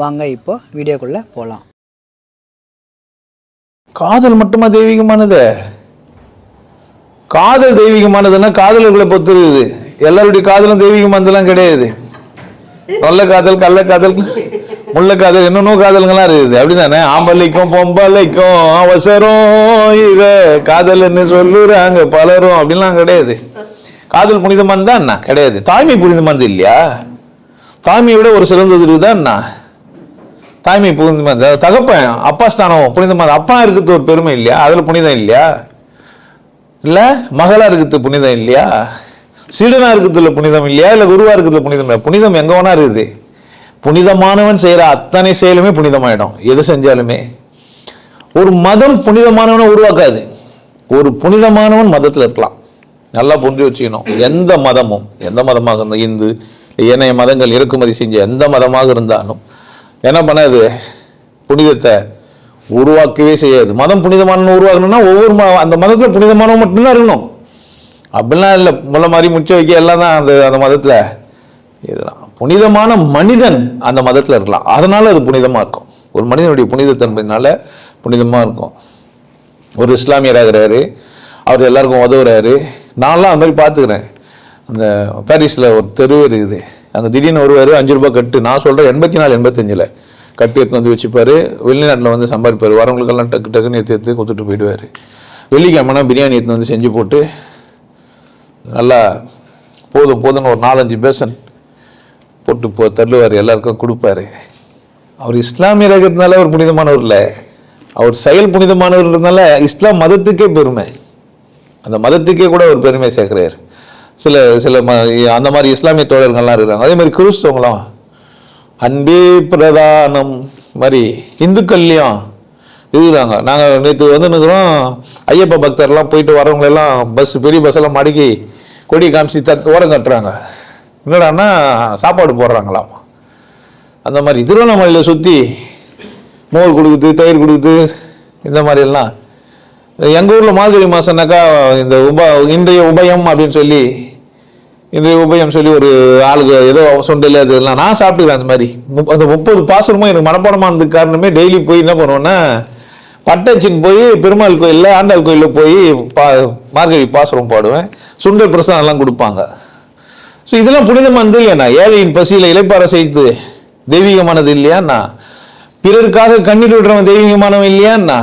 வாங்க இப்போ வீடியோக்குள்ளே போகலாம் காதல் மட்டுமா தெய்வீகமானது? காதல் தெய்வீகமானதுன்னா காதலர்களை பொறுத்துருக்குது எல்லாருடைய காதலும் தெய்வீகமானதுலாம் கிடையாது. நல்ல காதல் கள்ள காதல் முள்ள காதல் என்னென்னோ காதல்கள்லாம் இருக்குது. அப்படிதானே? ஆம்பளைக்கும் பொம்பளைக்கும் அவசரம். இத காதல்னு சொல்லுறாங்க? பலரும் அப்படின்லாம் கிடையாது. காதல் புனிதமானது என்ன? கிடையாது. தாய்மை புனிதமானது இல்லையா? தாய்மையை விட ஒரு சிறந்தது இருக்குதா என்ன? தாய்மை புனிதமானது தகப்பன் அப்பா ஸ்தானம் புனிதமானது அப்பா இருக்கிறது ஒரு பெருமை இல்லையா? அதுல புனிதம் இல்லையா? இல்ல மகளா இருக்கிறது புனிதம் இல்லையா? சீடனாக இருக்கிறதுல புனிதம் இல்லையா? இல்ல குருவாக இருக்கிறதுல புனிதம் இல்லையா? புனிதம் எங்க வேணா இருக்குது. புனிதமானவன் செய்யற அத்தனை செயலுமே புனிதமாயிடும். எது செஞ்சாலுமே. ஒரு மதம் புனிதமானவனை உருவாக்காது. ஒரு புனிதமானவன் மதத்துல இருக்கலாம். நல்லா புரிஞ்சு வச்சுக்கணும். எந்த மதமும் எந்த மதமாக இருந்தால் இந்து ஏனைய மதங்கள் இறக்குமதி செஞ்ச எந்த மதமாக இருந்தாலும் என்ன பண்ணாது? புனிதத்தை உருவாக்கவே செய்யாது. மதம் புனிதமான உருவாக்கணும்னா ஒவ்வொரு ம அந்த மதத்தில் புனிதமானவன் மட்டும்தான் இருக்கணும். அப்படிலாம் இல்லை. முள்ள மாதிரி முச்ச வைக்க எல்லாம் தான் அந்த அந்த மதத்தில் இருக்கலாம். புனிதமான மனிதன் அந்த மதத்தில் இருக்கலாம். அதனால் அது புனிதமாக இருக்கும். ஒரு மனிதனுடைய புனிதத்தன்மையினால புனிதமாக இருக்கும். ஒரு இஸ்லாமியராகிறாரு அவர் எல்லாருக்கும் உதவுறாரு. நான்லாம் அந்த மாதிரி பார்த்துக்கிறேன். அந்த பாரிஸில் ஒரு தெரு இருக்குது. அங்கே திடீர்னு வருவார் அஞ்சு ரூபாய் கட்டு. நான் சொல்கிறேன் எண்பத்தி நாலு எண்பத்தஞ்சில். கட்டு எடுத்து வந்து வச்சுப்பார். வெளிநாட்டில் வந்து சம்பாதிப்பார். வரவங்களுக்கெல்லாம் டக்கு டக்குன்னு எடுத்து எடுத்து கொடுத்துட்டு போயிடுவார். வெள்ளிக்கிழமைனா பிரியாணி எடுத்து வந்து செஞ்சு போட்டு நல்லா போதும் போதும்னு ஒரு நாலஞ்சு பேசன் போட்டு போ தள்ளுவார். எல்லாருக்கும் கொடுப்பாரு. அவர் இஸ்லாமியராக இருக்கிறதுனால அவர் புனிதமானவர் இல்லை. அவர் செயல் புனிதமானவர்ன்றதுனால இஸ்லாம் மதத்துக்கே பெருமை. அந்த மதத்துக்கே கூட ஒரு பெருமை சேர்க்கிறார். சில சில ம அந்த மாதிரி இஸ்லாமிய தோழர்கள்லாம் இருக்கிறாங்க. அதே மாதிரி கிறிஸ்தவங்களாம் அன்பே பிரதானம் மாதிரி இந்துக்கள்லையும் இருக்கிறாங்க. நாங்கள் நேற்று வந்து நிற்கிறோம் ஐயப்ப பக்தர்லாம் போயிட்டு வரவங்களெல்லாம் பஸ் பெரிய பஸ்ஸெல்லாம் மடக்கி கொடி காமிச்சு தத் ஓரம் கட்டுறாங்க. என்னடான்னா சாப்பாடு போடுறாங்களாம். அந்த மாதிரி திருவண்ணாமலையில் சுற்றி மோர் கொடுக்குது தயிர் கொடுக்குது இந்த மாதிரி எல்லாம் எங்கள் ஊரில் மாதிரி மாதம்னாக்கா இந்த உப இன்றைய உபயம் அப்படின்னு சொல்லி இன்றைய உபயம் சொல்லி ஒரு ஆளுக்கு ஏதோ சொண்டில் அது இதெல்லாம் நான் சாப்பிட்டுக்கிறேன் அந்த மாதிரி. அந்த முப்பது பாசனமும் எனக்கு மனப்பாடமானதுக்கு காரணமே டெய்லி போய் என்ன பண்ணுவேன்னா பட்டச்சின் போய் பெருமாள் கோயிலில் ஆண்டாள் கோயிலில் போய் பா மார்கழி பாசுரம் பாடுவேன். சுண்டல் பிரசாதம் எல்லாம் கொடுப்பாங்க. ஸோ இதெல்லாம் புனிதமானது இல்லையாண்ணா ஏழையின் பசியில் இலைப்பார செய்து தெய்வீகமானது இல்லையாண்ணா பிறருக்காக கண்ணீர் விடுறவன் தெய்வீகமானவன் இல்லையாண்ணா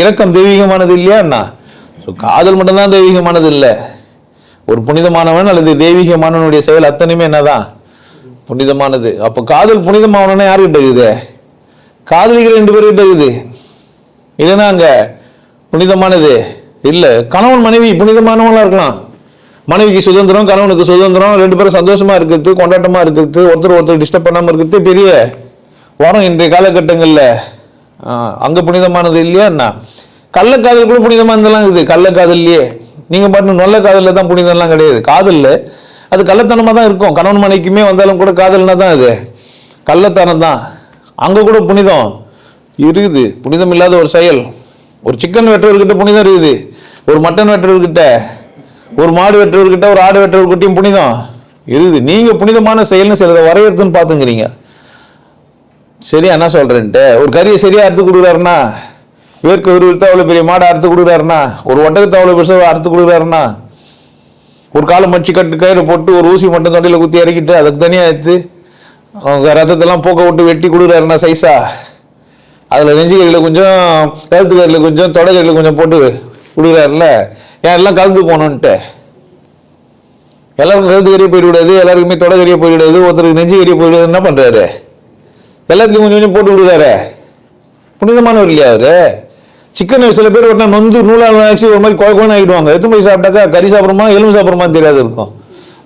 இரக்கம் தெய்வீகமானது இல்லையாண்ணா ஸோ காதல் மட்டும்தான் தெய்வீகமானது இல்லை. ஒரு புனிதமானவன் அல்லது தெய்வீகமானவனுடைய செயல் அத்தனையுமே என்னதான் புனிதமானது. அப்போ காதல் புனிதமானவனா யாருக்கிட்ட இருக்குது? காதலிக்கிற ரெண்டு பேர்கிட்ட இருக்குது. இல்லைன்னா அங்க புனிதமானது இல்லை. கணவன் மனைவி புனிதமானவங்களா இருக்கலாம். மனைவிக்கு சுதந்திரம் கணவனுக்கு சுதந்திரம் ரெண்டு பேரும் சந்தோஷமா இருக்கிறது கொண்டாட்டமா இருக்கிறது ஒருத்தர் ஒருத்தர் டிஸ்டர்ப் பண்ணாமல் இருக்கிறது பெரிய வரும் இன்றைய காலகட்டங்களில். அங்கே புனிதமானது இல்லையா என்ன? கள்ளக்காதல் கூட புனிதமானதெல்லாம் இருக்குது. கள்ளக்காதல்லையே. நீங்கள் பாட்டு நல்ல காதலில் தான் புனிதம்லாம் கிடையாது. காதலில். அது கள்ளத்தனமாக தான் இருக்கும். கணவன் மனைக்குமே வந்தாலும் கூட காதல்னா தான் அது. கள்ளத்தனம் தான். அங்கே கூட புனிதம். இருக்குது. புனிதம் இல்லாத ஒரு செயல். ஒரு சிக்கன் வெட்டுறவர்கிட்ட புனிதம் இருக்குது. ஒரு மட்டன் வெட்டுறவர்கிட்ட. ஒரு மாடு வெட்டுறவர்கிட்ட ஒரு ஆடு வெட்டுறவர்கிட்டையும் புனிதம் இருக்குது. நீங்கள் புனிதமான செயல்னு சிலதை வரையறதுன்னு பார்த்துங்கிறீங்க. சரியா என்ன சொல்கிறேன்ட்டு ஒரு கறியை சரியாக எடுத்து கொடுக்குறாருன்னா வேர்க்க உருவத்தை அவ்வளோ பெரிய மாடை அறுத்து கொடுக்குறாருன்னா ஒரு ஒட்டகத்தை அவ்வளோ பெருசாக அறுத்து கொடுக்குறாருன்னா ஒரு காலை மடிச்சு கட்டு கயிறு போட்டு ஒரு ஊசி மட்டும் தொண்டையில் குத்தி இறக்கிட்டு அதுக்கு தனியாக எடுத்து அவங்க ரத்தத்தெல்லாம் போக்க விட்டு வெட்டி கொடுக்குறாருன்னா சைஸா. அதில் நெஞ்சு கறியில் கொஞ்சம் கழுத்து கறியில் கொஞ்சம் தொடை கறியில் கொஞ்சம் போட்டு கொடுக்குறாருல்ல. ஏன் எல்லாம் கலந்து போகணுன்ட்டு எல்லாருக்கும் கழுத்து கறியை போயிடக்கூடாது எல்லாருக்குமே தொடை கறியை போயிடக்கூடாது ஒருத்தருக்கு நெஞ்சு கறியை போயிடுறது என்ன பண்ணுறாரு எல்லாத்துலையும் கொஞ்சம் கொஞ்சம் போட்டு விடுறாரு புனிதமானவர் இல்லையா அவரு? சிக்கன் சில பேர் ஒட்டினா நொந்து நூலால் ஆச்சு ஒரு மாதிரி குழ குழந்தை ஆகிடுவாங்க. எத்தனை போய் சாப்பிட்டாக்கா கறி சாப்பிட்றமா எலும்பு சாப்பிட்றோமா தெரியாது இருக்கும்.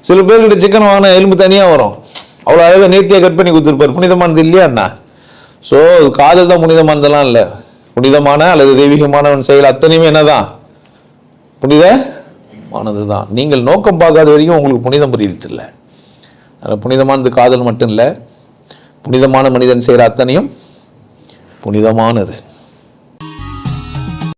சில பேர்கிட்ட சிக்கன் வாங்கினா எலும்பு தனியாக வரும். அவ்வளோ அழகாக நேர்த்தியாக கட் பண்ணி கொடுத்துருப்பார். புனிதமானது இல்லையா இல்லையாண்ணா ஸோ காதல் தான் புனிதமானதெல்லாம் இல்லை. புனிதமான அல்லது தெய்வீகமானவன் செயல் அத்தனையுமே என்னதான்? புனித மானது தான். நீங்கள் நோக்கம் பார்க்காத வரைக்கும் உங்களுக்கு புனிதம் புரியறதில்லை அதில் புனிதமானது காதல் மட்டும் இல்லை. புனிதமான மனிதன் செய்கிற அத்தனையும் புனிதமானது.